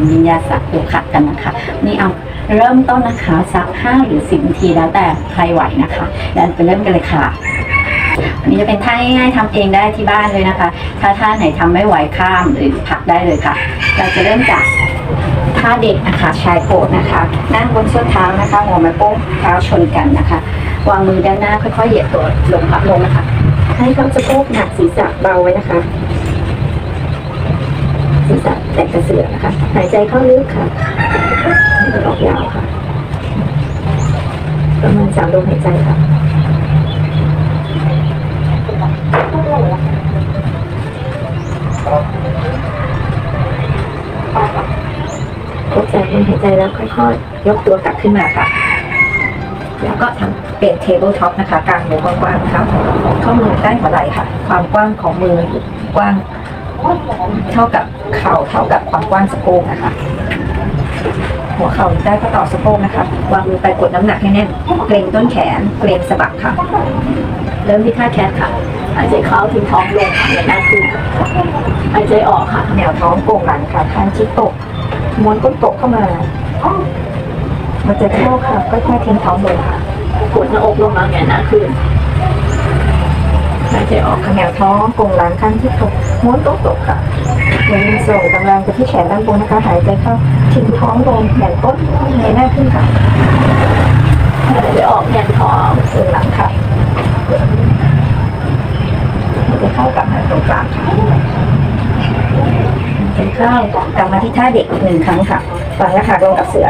ำวิญญาสักโยคะกันนะคะนี่เอาเริ่มต้นนะคะสัก5หรือ10นาทีแล้วแต่ใครไหวนะคะเดี๋ยวไปเริ่มกันเลยค่ะอันนี้จะเป็นท่าง่ายๆทำเองได้ที่บ้านเลยนะคะ ถ้าท่าไหนทำไม่ไหวข้ามหรือพักได้เลยค่ะ เราจะเริ่มจากท่าเด็กนะคะชายโกดนะคะ นั่งบนส้นเท้านะคะ หัวแม่โป้งเท้าชนกันนะคะ วางมือด้านหน้าค่อยๆเหยียดตัวลงพับลงนะคะ ให้เขาสะโพกหนักศีรษะเบาไว้นะคะ ศีรษะแตะกระเสือกนะคะหายใจเข้าลึกค่ะห้มันออกยาวค่ะ ประมาณสามลมหายใจค่ะครบสามลมหายใจแล้วค่อยๆ ยกตัวกลับขึ้นมาค่ะ แล้วก็ทำเป็น table top นะคะกลางมือกว้างๆนะคะข้อมือใต้หัวไหล่ค่ะ ความกว้างของมือกว้าง เท่ากับเข่าเท่ากับความกว้างสะโพกนะคะ หัวเข่าได้ก็ต่อสะโพกนะคะ วางมือไปกดน้ำหนักให้แน่น เกรงต้นแขน เกรงสะบักค่ะ เริ่มที่ท่าแคทค่ะ หายใจเข้าทิ้งท้องลงเหยียดหน้าขึ้นหายใจออกค่ะ แนวท้องโก่งหลังค่ะคางชิดตก ม้วนก้นตกเข้ามาหายใจเข้าค่ะค่อยๆทิ้งท้องลงค่ะกดหน้าอกลงมาแงนหน้าขึ้น หายใจออกค่ะแนวท้องก่งหลังข้างที่ตกม้วนก้นตกค่ะเดินส่งกำลังไปที่แขนด้านบนนะคะ หายใจเข้าทิ้งท้องลงแขนก้นเงยหน้าขึ้นค่ะหายใจออกแขนท้องเดินหลังค่ะหายใจเข้ากลับมาตรงกลางค่ะหายใจเข้ากลับมาที่ท่าเด็กหนึ่งครั้งค่ะวางหน้าผากลงกับเสือ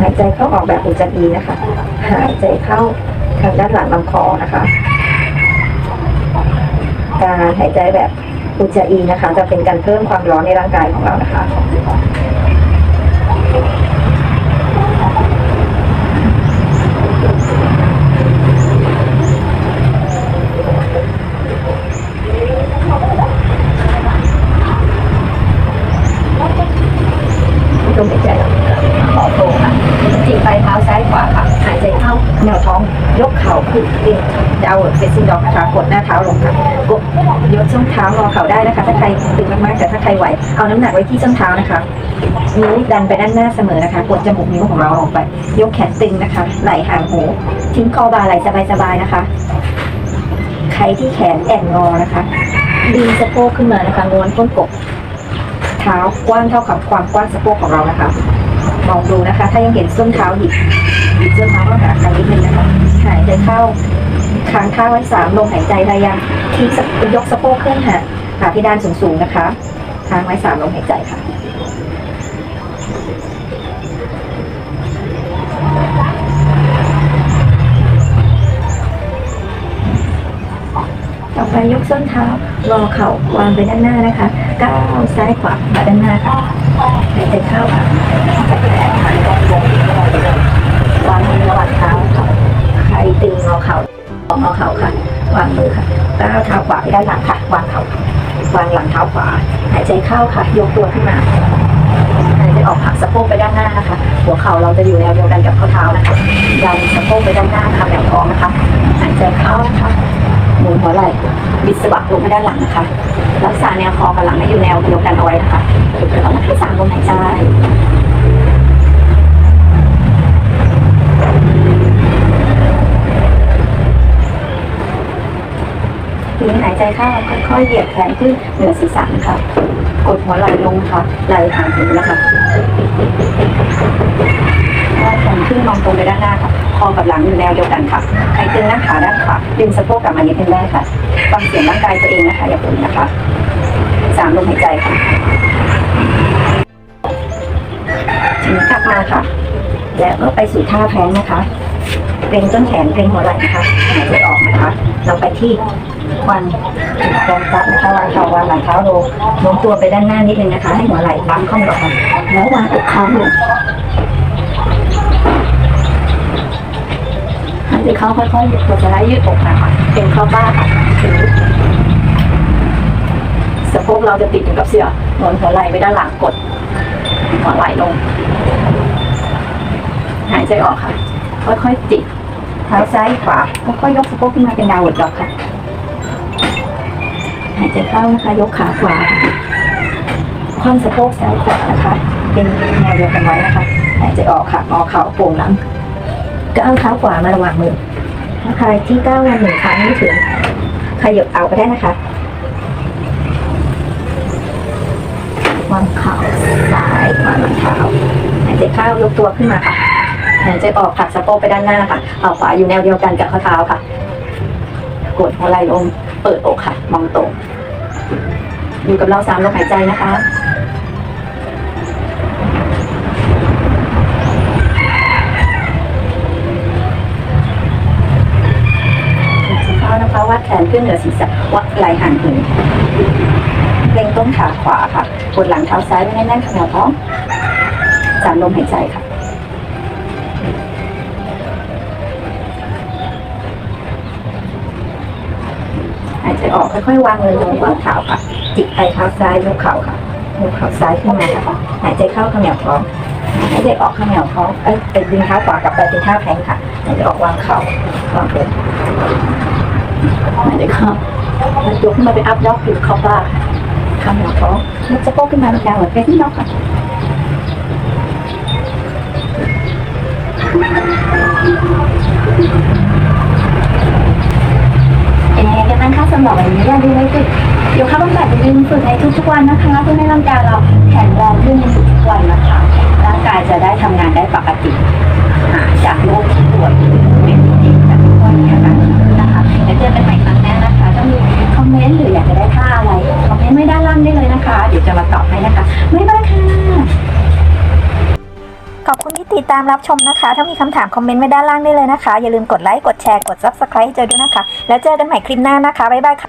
หายใจเข้าออกแบบอุจจารีนะคะ หายใจเข้าทางด้านหลังลำคอนะคะ การหายใจแบบอุจจารีนะคะ จะเป็นการเพิ่มความร้อนในร่างกายของเรานะคะ ลมหายใจขอโตค่ะจีบปลายเท้าซ้ายขวาค่ะ หายใจเข้าแนวท้ องยกเข่าขึ้นเรียงดาวเฟซซิ่งดอกนะคะกดหน้าเท้าลงค่ะกดยกช่องเท้ารอเข่าได้นะคะ ถ้าใครตึงมากๆแต่ถ้าใครไหวเอาน้ำหนักไว้ที่ช่องเท้านะคะนิ้วดันไปด้านหน้าเสมอนะคะ กดจมูกนิ้วของเราลงไป ยกแขนตึงนะคะ ไหล่ห่างหูทิ้งคอบ่าไหล่สบายๆนะคะใครที่แขนแอนงอนะคะดึงสะโพกขึ้นมานะคะงวนก้นกบ ท้ากว้างเท่ากับความกว้างสะโพกของเรานะคะ มองดูนะคะ ถ้ายังเห็นส้นเท้าหยิบหยิบส้นเท้าเข้าหากันนิดนึงนะคะหายใจเข้าค้างเท้าไว้สามลมหายใจพยายามทิ้งสะยกสะโพกขึ้นหาหาพิดานสูงๆนะคะค้างไว้สามลมหายใจค่ะ ต่อไปยกส้นเท้ารอเข่าวางไปด้านหน้านะคะก้าวซ้ายขวามาด้านหน้าค่ะหายใจเข้าค่ะวางมือระหว่างเท้าค่ะใครตึงงอเข่าออกงอเข่าค่ะ วางมือค่ะก้าวเท้าขวาไปด้านหลังค่ะวางเข่าวางหลังเท้าขวาหายใจเข้าค่ะ ยกตัวขึ้นมาหายใจออกผลักสะโพกไปด้านหน้านะคะ หัวเข่าเราจะอยู่แนวเดียวกันกับข้อเท้านะคะดันสะโพกไปด้านหน้าค่ะแบบท้องนะคะหายใจเข้าค่ะ บิดสะบักลงไปด้านหลังนะคะรักษาแนวคอกับหลังให้อยู่แนวเดียวกันเอาไว้นะคะต่อมาที่สามลมหายใจทีนี้หายใจเข้าค่อยๆเหยียดแขนขึ้นเหนือศีรษะนะคะกดหัวไหล่ลงค่ะไหล่ห่างหูนะคะ ว่าแขนขึ้นมองตรงไปด้านหน้าค่ะ คอกับหลังอยู่แนวเดียวกันค่ะใครตึงหน้าขาด้านขวาดึงสะโพกกลับมานิดนึงได้ค่ะ ฟังเสียงร่างกายตัวเองนะคะ อย่าฝืนนะคะสามลมหายใจค่ะถึงกลับมาค่ะ แล้วก็ไปสู่ท่าแพลงนะคะเกรงต้นแขนเกรงหัวไหล่นะคะหายใจออกนะคะ เราไปที่วันแรงจับนะคะวางเข่าวางหลังเท้าลงโน้มตัวไปด้านหน้านิดนึงนะคะ ให้หัวไหล่บังเข้ามาค่ะแล้ววางอกค้างลง หายใจเขาค่อยๆยืดตัวจะได้ยืดอกนะคะเป็นข้าบ้าค่ะถึงสะโพกเราจะติดอยู่กับเสื้อหนุนหัวไหล่ไปด้านหลังกดหัวไหล่ลง หายใจออกค่ะ ค่อยๆจิกเท้าซ้ายขวาค่อยๆยกสะโพกขึ้นมาเป็นดาวดอกค่ะหายายใจเข้านะคะยกขาขวาคว่ำสะโพกซ้ายขวานะคะ เป็นแนวเดียวกันไว้นะคะหายใจออกค่ะงอเข่าโป่งหลัง ก้าวเท้าขวามาระหว่างมือถ้าใครที่ก้าววันหนึ่งครั้งไม่ถึงขยับเอาก็ได้นะคะวางเข่าซ้ายวางหลังเท้าหายใจเข้ายกตัวขึ้นมาค่ะหายใจออกผลักสะโพกไปด้านหน้าค่ะเอาขวาอยู่แนวเดียวกันกับข้อเท้าค่ะ กดหัวไหล่ลงเปิดอกค่ะ มองตรงอยู่กับเราสามลมหายใจนะคะ เข้าดแขนขึ้นเหนือศีรษะวัดไหล่ห่างหูเล็งต้นขาขวาค่ะกดหลังเท้าซ้ายไว้แน่นๆขนาดท้องสามลมหายใจค่ะหายใจออกค่อยๆวางมือลงวางเท้าค่ะ จิกไปเท้าซ้ายยกเข่าค่ะยกเข่าซ้ายขึ้นมาค่ะหายใจเข้าขมวท้องหายใจออกขมวท้องเอ้ยไปดึงเท้าขวากลับไปเป็นท่าแพงค่ะหายใจออกวางเข่าวางเอว หายใจเข้าแล้วยกขึ้นมาเป็นอัพด็อกอยู่เข้าบ้าขมวท้องยกสะโพกขึ้นมาเป็นยาวเหมือนเป็นที่น็อกค่ะเป็นยังไงกันบ้างคะสำหรับวันนี้อย่าลืมไปฝึกโยคะบำบัดอย่าลืมฝึกในทุกๆวันนะคะเพื่อให้ร่างกายเราแข็งแรงขึ้นในทุกๆวันนะคะร่างกายจะได้ทำงานได้ปกติหาจากโรคที่ป่วย เจอกันใหม่ครั้งหน้านะคะถ้ามีคอมเมนต์หรืออยากจะได้ท่าอะไรคอมเมนต์ไม่ด้านล่างได้เลยนะคะ เดี๋ยวจะมาตอบให้นะคะบ๊ายบายค่ะขอบคุณที่ติดตามรับชมนะคะ ถ้ามีคำถามคอมเมนต์ไว้ด้านล่างได้เลยนะคะ อย่าลืมกดไลค์ กดแชร์ กด Subscribe ให้เจอด้วยนะคะ แล้วเจอกันใหม่คลิปหน้านะคะ บ๊ายบายค่ะ